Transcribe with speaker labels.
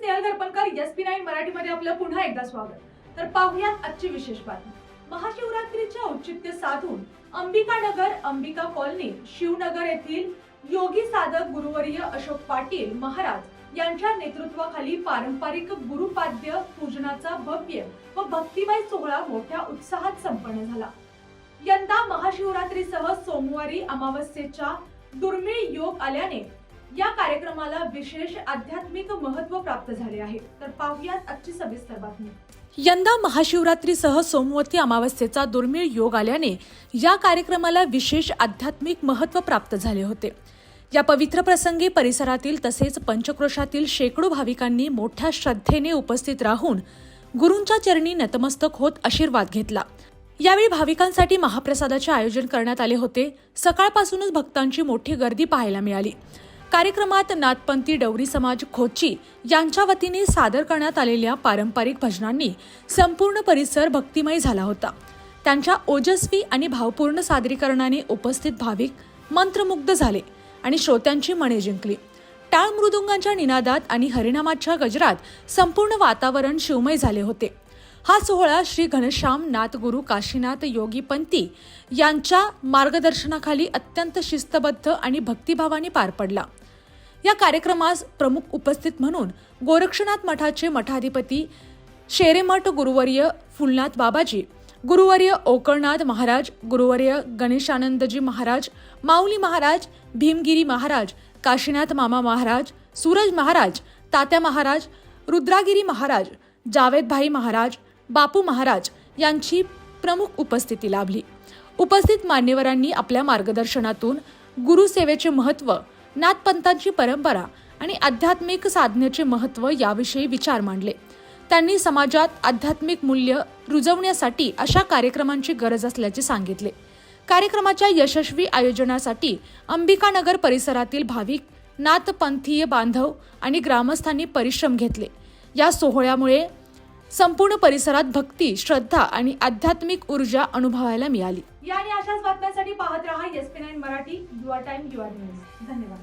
Speaker 1: Snehal Darpankar S P nine मराठीमध्ये आपलं पुन्हा एकदा स्वागत. तर पाहुयात आजची विशेष बातमी. महाशिवरात्रीचे औचित्य साधून अंबिका नगर अंबिका कॉलनी शिवनगर येथील योगी साधक गुरुवर्य अशोक पाटील महाराज यांच्या नेतृत्वाखाली पारंपरिक गुरुपाद्य पूजनाचा भव्य व भक्तिमय सोहळा मोठ्या उत्साहात संपन्न झाला. यंदा महाशिवरात्रीसह सोमवारी अमावस्येच्या दुर्मिळ योग आल्याने या कार्यक्रमाला विशेष आध्यात्मिक महत्त्व प्राप्त झाले आहे. तर पाहुयात आजची सविस्तर बातमी. यंदा महाशिवरात्रीसह सोमवती अमावस्येचा दुर्मिळ योग आल्याने या कार्यक्रमाला विशेष आध्यात्मिक महत्त्व प्राप्त झाले होते. या पवित्र प्रसंगी परिसरातील तसेच पंचक्रोशातील शेकडो भाविकांनी मोठ्या श्रद्धेने उपस्थित राहून गुरूंच्या चरणी नतमस्तक होत आशीर्वाद घेतला. यावेळी भाविकांसाठी महाप्रसादाचे आयोजन करण्यात आले होते. सकाळपासूनच भक्तांची मोठी गर्दी पाहायला मिळाली. कार्यक्रमात नाथपंथी डवरी समाज खोची यांच्या वतीने सादर करण्यात आलेल्या पारंपरिक भजनांनी संपूर्ण परिसर भक्तिमय झाला होता. त्यांच्या ओजस्वी आणि भावपूर्ण सादरीकरणाने उपस्थित भाविक मंत्रमुग्ध झाले आणि श्रोत्यांची मने जिंकली. टाळ मृदुंगांच्या निनादात आणि हरिनामाच्या गजरात संपूर्ण वातावरण शिवमय झाले होते. हा सोहळा श्री घनश्याम नाथगुरु काशीनाथ योगी पंती यांच्या मार्गदर्शनाखाली अत्यंत शिस्तबद्ध आणि भक्तिभावाने पार पडला. या कार्यक्रमास प्रमुख उपस्थित म्हणून गोरक्षनाथ मठाचे मठाधिपती शेरेमठ गुरुवर्य फुलनाथ बाबाजी गुरुवर्य ओकळनाथ महाराज गुरुवर्य गणेशानंदजी महाराज माऊली महाराज भीमगिरी महाराज काशीनाथ मामा महाराज सूरज महाराज तात्या महाराज रुद्रागिरी महाराज जावेदभाई महाराज बापू महाराज यांची प्रमुख उपस्थिती लाभली. उपस्थित मान्यवरांनी आपल्या मार्गदर्शनातून गुरुसेवेचे महत्त्व नाथपंथांची परंपरा आणि आध्यात्मिक साधनेचे महत्त्व याविषयी विचार मांडले. त्यांनी समाजात आध्यात्मिक मूल्य रुजवण्यासाठी अशा कार्यक्रमांची गरज असल्याचे सांगितले. कार्यक्रमाच्या यशस्वी आयोजनासाठी अंबिकानगर परिसरातील भाविक नाथपंथीय बांधव आणि ग्रामस्थांनी परिश्रम घेतले. या सोहळ्यामुळे संपूर्ण परिसरात भक्ती श्रद्धा आणि आध्यात्मिक ऊर्जा अनुभवायला मिळाली. या आणि अशाच बातम्यांसाठी पाहत रहा S P nine Marathi your time your news. धन्यवाद.